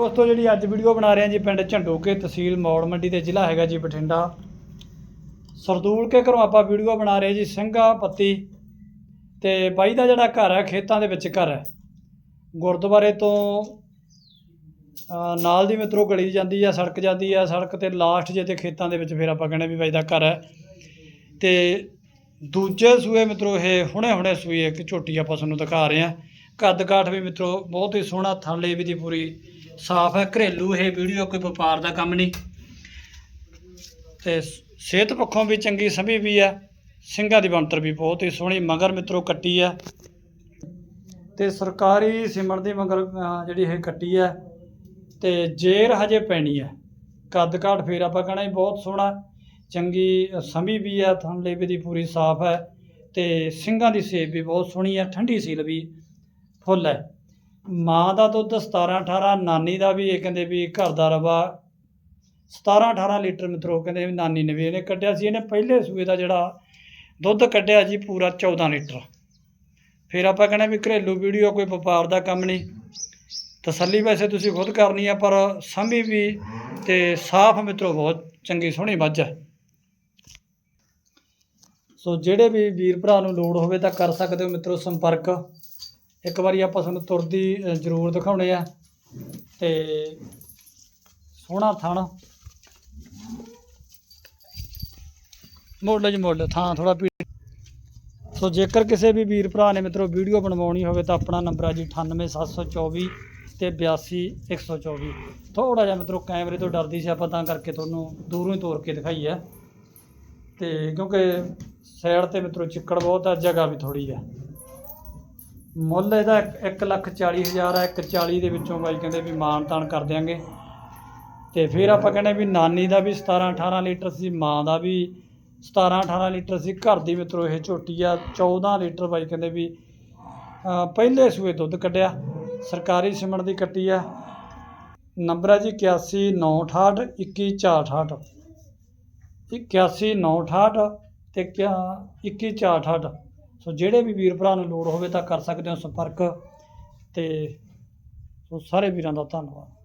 ਦੋਸਤੋ, ਜਿਹੜੀ ਅੱਜ ਵੀਡੀਓ ਬਣਾ ਰਹੇ ਹਾਂ ਜੀ ਪਿੰਡ ਝੰਡੂਕੇ ਤਹਿਸੀਲ ਮੌੜ ਮੰਡੀ ਤੇ ਜ਼ਿਲ੍ਹਾ ਹੈਗਾ ਜੀ ਬਠਿੰਡਾ। ਸਰਦੂਲ ਕੇ ਘਰੋਂ ਆਪਾਂ ਵੀਡੀਓ ਬਣਾ ਰਹੇ ਜੀ ਸਿੰਘਾ ਪੱਤੀ ਤੇ ਬਾਈ ਦਾ ਜਿਹੜਾ ਘਰ ਹੈ, ਖੇਤਾਂ ਦੇ ਵਿੱਚ ਘਰ ਹੈ। ਗੁਰਦੁਆਰੇ ਤੋਂ ਨਾਲ ਦੀ ਮਿੱਤਰੋ ਗਲੀ ਜਾਂਦੀ ਆ, ਸੜਕ ਜਾਂਦੀ ਆ, ਸੜਕ ਤੇ ਲਾਸਟ ਜੇ ਤੇ ਖੇਤਾਂ ਦੇ ਵਿੱਚ ਫਿਰ ਆਪਾਂ ਕਹਿੰਦੇ ਵੀ ਬਾਈ ਦਾ ਘਰ ਹੈ। ਤੇ ਦੂਜੇ ਸੂਏ ਮਿੱਤਰੋ ਇਹ ਹੁਣੇ ਹੁਣੇ ਸੂਈ ਇੱਕ ਝੋਟੀ ਆਪਾਂ ਤੁਹਾਨੂੰ ਦਿਖਾ ਰਹੇ ਹਾਂ। ਕੱਦ ਕਾਠ ਵੀ ਮਿੱਤਰੋ ਬਹੁਤ ਹੀ ਸੋਹਣਾ ਥੱਲੇ ਵੀ ਦੀ ਪੂਰੀ ਸਾਫ਼ ਹੈ, ਘਰੇਲੂ ਇਹ ਵੀਡੀਓ ਕੋਈ ਵਪਾਰ ਦਾ ਕੰਮ ਨਹੀਂ। ਤੇ ਸਿਹਤ ਪੱਖੋਂ ਵੀ ਚੰਗੀ ਸਮੀ ਵੀ ਆ ਸਿੰਘਾਂ ਦੀ ਬਣਤਰ ਵੀ ਬਹੁਤ ਹੀ ਸੋਹਣੀ, ਮਗਰ ਮਿੱਤਰੋ ਕੱਟੀ ਆ ਤੇ ਸਰਕਾਰੀ ਸਿਮਣ ਦੀ ਮਗਰ ਜਿਹੜੀ ਇਹ ਕੱਟੀ ਆ ਤੇ ਜੇਰ ਹਜੇ ਪੈਣੀ ਆ ਕੱਦ ਕਾਠ ਫੇਰ ਆਪਾਂ ਕਹਣਾ ਬਹੁਤ ਸੋਹਣਾ। ਚੰਗੀ ਸਮੀ ਵੀ ਆ ਥਣ ਲੇਵੇ ਦੀ ਪੂਰੀ ਸਾਫ਼ ਹੈ। ਤੇ ਸਿੰਘਾਂ ਦੀ ਸੇਬ ਵੀ ਬਹੁਤ ਸੋਹਣੀ ਆ ਠੰਡੀ ਸੀਲ ਵੀ ਫੁੱਲ ਹੈ। ਮਾਂ ਦਾ ਦੁੱਧ 17 18 ਨਾਨੀ ਦਾ ਵੀ, ਇਹ ਕਹਿੰਦੇ ਵੀ ਘਰ ਦਾ ਰਵਾ 17 18 ਲੀਟਰ ਮਿੱਤਰੋ ਕਹਿੰਦੇ ਵੀ ਨਾਨੀ ਨੇ ਵੀ ਇਹਨੇ ਕੱਢਿਆ ਸੀ, ਇਹਨੇ ਪਹਿਲੇ ਸੂਏ ਦਾ ਜਿਹੜਾ ਦੁੱਧ ਕੱਢਿਆ ਜੀ ਪੂਰਾ 14 ਲੀਟਰ। ਫਿਰ ਆਪਾਂ ਕਹਿੰਦੇ ਵੀ ਘਰੇਲੂ ਵੀਡੀਓ ਕੋਈ ਵਪਾਰ ਦਾ ਕੰਮ ਨਹੀਂ। ਤਸੱਲੀ ਵੈਸੇ ਤੁਸੀਂ ਖੁਦ ਕਰਨੀ ਆ, ਪਰ ਸਮੀ ਵੀ ਤੇ ਸਾਫ਼ ਮਿੱਤਰੋ, ਬਹੁਤ ਚੰਗੀ ਸੋਹਣੀ ਮੱਝ ਹੈ ਸੋ ਜਿਹੜੇ ਵੀ ਵੀਰ ਭਰਾ ਨੂੰ ਲੋੜ ਹੋਵੇ ਤਾਂ ਕਰ ਸਕਦੇ ਹੋ ਮਿੱਤਰੋ ਸੰਪਰਕ। ਇੱਕ ਵਾਰੀ ਆਪਾਂ ਤੁਹਾਨੂੰ ਤੁਰਦੀ ਜ਼ਰੂਰ ਦਿਖਾਉਣੇ ਆ। ਤੇ ਸੋਹਣਾ ਥਣ। ਮੋੜ ਜੀ ਮੋੜ ਥਾਂ ਥੋੜਾ ਪੀ ਸੋ ਜੇਕਰ ਕਿਸੇ ਵੀ ਵੀਰ ਭਰਾ ਨੇ ਮਿੱਤਰੋ ਵੀਡੀਓ ਬਣਵਾਉਣੀ ਹੋਵੇ ਤਾਂ ਆਪਣਾ ਨੰਬਰ ਆ ਜੀ 98724 ਤੇ 82124 ਥੋੜਾ ਜਿਹਾ ਮਿੱਤਰੋ ਕੈਮਰੇ ਤੋਂ ਡਰਦੀ ਸੀ ਆਪਾਂ, ਤਾਂ ਕਰਕੇ ਤੁਹਾਨੂੰ ਦੂਰੋਂ ਹੀ ਤੋਰ ਕੇ ਦਿਖਾਈ ਹੈ ਤੇ ਕਿਉਂਕਿ ਸਾਈਡ ਤੇ ਮਿੱਤਰੋ ਚਿੱਕੜ ਬਹੁਤ ਆ, ਜਗ੍ਹਾ ਵੀ ਥੋੜੀ ਆ। ਮੁੱਲ ਇਹਦਾ 1 ਲੱਖ 40 ਹਜ਼ਾਰ ਆ 1 40 ਦੇ ਵਿੱਚੋਂ ਬਾਈ ਕਹਿੰਦੇ ਵੀ ਮਾਨ ਤਾਨ ਕਰ ਦਿਆਂਗੇ। ਤੇ ਫਿਰ ਆਪਾਂ ਕਹਿੰਦੇ ਵੀ ਨਾਨੀ ਦਾ ਵੀ 17 18 ਲੀਟਰ ਸੀ, ਮਾਂ ਦਾ ਵੀ 17 18 ਲੀਟਰ ਸੀ। ਘਰ ਦੀ ਮਿੱਤਰੋ, ਇਹ ਝੋਟੀ ਆ 14 ਲੀਟਰ ਬਾਈ ਕਹਿੰਦੇ ਵੀ ਪਹਿਲੇ ਸੂਏ ਦੁੱਧ ਕੱਢਿਆ, ਸਰਕਾਰੀ ਸਿਮਣ ਦੀ ਕੱਟੀ ਆ। ਨੰਬਰ ਆ ਜੀ 8198 21468 81968 ਤੇ ਕਿਆ 21468 ਸੋ ਜਿਹੜੇ ਵੀ ਵੀਰ ਭਰਾ ਨੂੰ ਲੋੜ ਹੋਵੇ ਤਾਂ ਕਰ ਸਕਦੇ ਹੋ ਸੰਪਰਕ। ਤੇ ਸੋ ਸਾਰੇ ਵੀਰਾਂ ਦਾ ਧੰਨਵਾਦ।